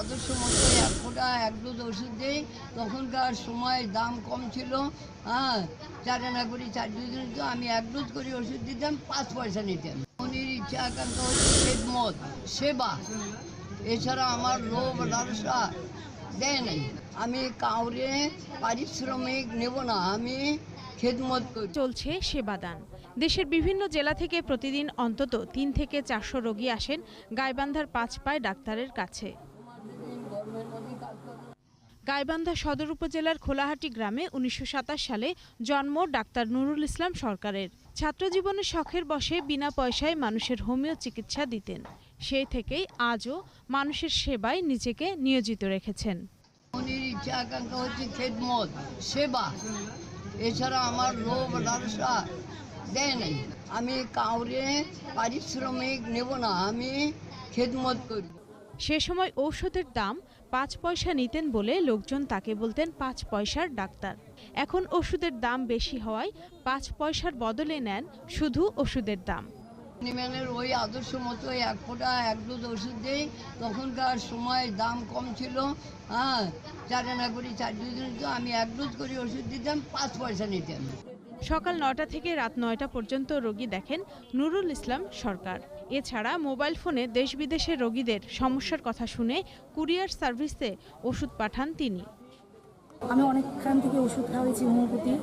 আদর্শ মতো এক ফোঁটা, এক দুধ ওষুধ দেই। তখনকার সময় দাম কম ছিল। হ্যাঁ চার আনা করে, চার ডোজ দিত আমি এক দুধ করে ওষুধ দিতাম, পাঁচ পয়সা নিতাম মনির ইচ্ছা একান্ত হচ্ছে খেদমত সেবা। এছাড়া আমার লোভ লালসা দেয় নাই। আমি কাউরে পারিশ্রমিক নেব না, আমি খেদমত চলছে সেবাদান। দেশের বিভিন্ন জেলা থেকে প্রতিদিন অন্তত তিন থেকে চারশো রোগী আসেন গাইবান্ধার পাঁচ পায় ডাক্তারের কাছে। গাইবান্ধা সদর উপজেলার খোলাহাটি গ্রামে উনিশশো সাতাশ সালে জন্ম ডাক্তার নুরুল ইসলাম সরকারের। ছাত্রজীবনের শখের বসে বিনা পয়সায় মানুষের হোমিও চিকিৎসা দিতেন। সেই থেকেই আজও মানুষের সেবায় নিজেকে নিয়োজিত রেখেছেন। মনির ইচ্ছা আকাঙ্ক্ষা হচ্ছে খেদমত সেবা এছাড়া আমার লোভ লালসা দেয় নাই। আমি কাউরে পারিশ্রমিক নেব না আমি খেদমত সে সময় ঔষধের দাম পাঁচ পয়সা নিতেন বলে লোকজন তাকে বলতেন পাঁচ পয়সার ডাক্তার। এখন ওষুধের দাম বেশি হওয়ায় পাঁচ পয়সার বদলে নেন শুধু ওষুধের দাম। নিম্যানের ওই আদর্শ মতো এক ফোঁটা, এক ডোজ ওষুধ দেই। তখনকার সময় দাম কম ছিল। হ্যাঁ চার আনা করে, চার দিত আমি এক ডোজ করে, ওষুধ দিতাম, পাঁচ পয়সা নিতাম সকাল নটা থেকে রাত নয়টা পর্যন্ত রোগী দেখেন নুরুল ইসলাম সরকার। এছাড়া মোবাইল ফোনে দেশ বিদেশের রোগীদের সমস্যার কথা শুনে কুরিয়ার সার্ভিসে ওষুধ পাঠান তিনি। আমি অনেকক্ষণ থেকে ওষুধ খাওয়াইছি হোমিওপ্যাথি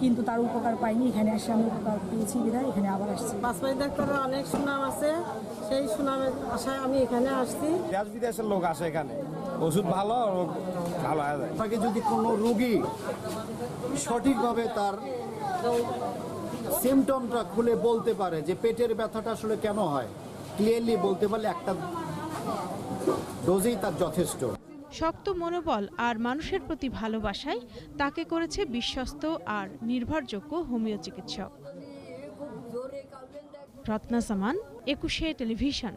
কিন্তু তার উপকার পাইনি। এখানে এসে আমি উপকার পেয়েছি বিধায় এখানে আবার আসছি। পাঁচমাই ডাক্তারের অনেক সুনাম আছে। সেই সুনামের আশায় আমি এখানে আসছি। দেশ বিদেশের লোক আসে এখানে। ওষুধ ভালো রোগ ভালো হয়ে যায়। যদি কোনো রোগী সঠিকভাবে তার সিমটমটা খুলে বলতে পারে যে পেটের ব্যথাটা আসলে কেন হয়? ক্লিয়ারলি বলতে পারলে একটা ডোজেই তার যথেষ্ট। শক্ত মনোবল আর মানুষের প্রতি ভালোবাসায় তাকে করেছে বিশ্বস্ত আর নির্ভরযোগ্য হোমিও চিকিৎসক রত্না সামান, একুশে টেলিভিশন।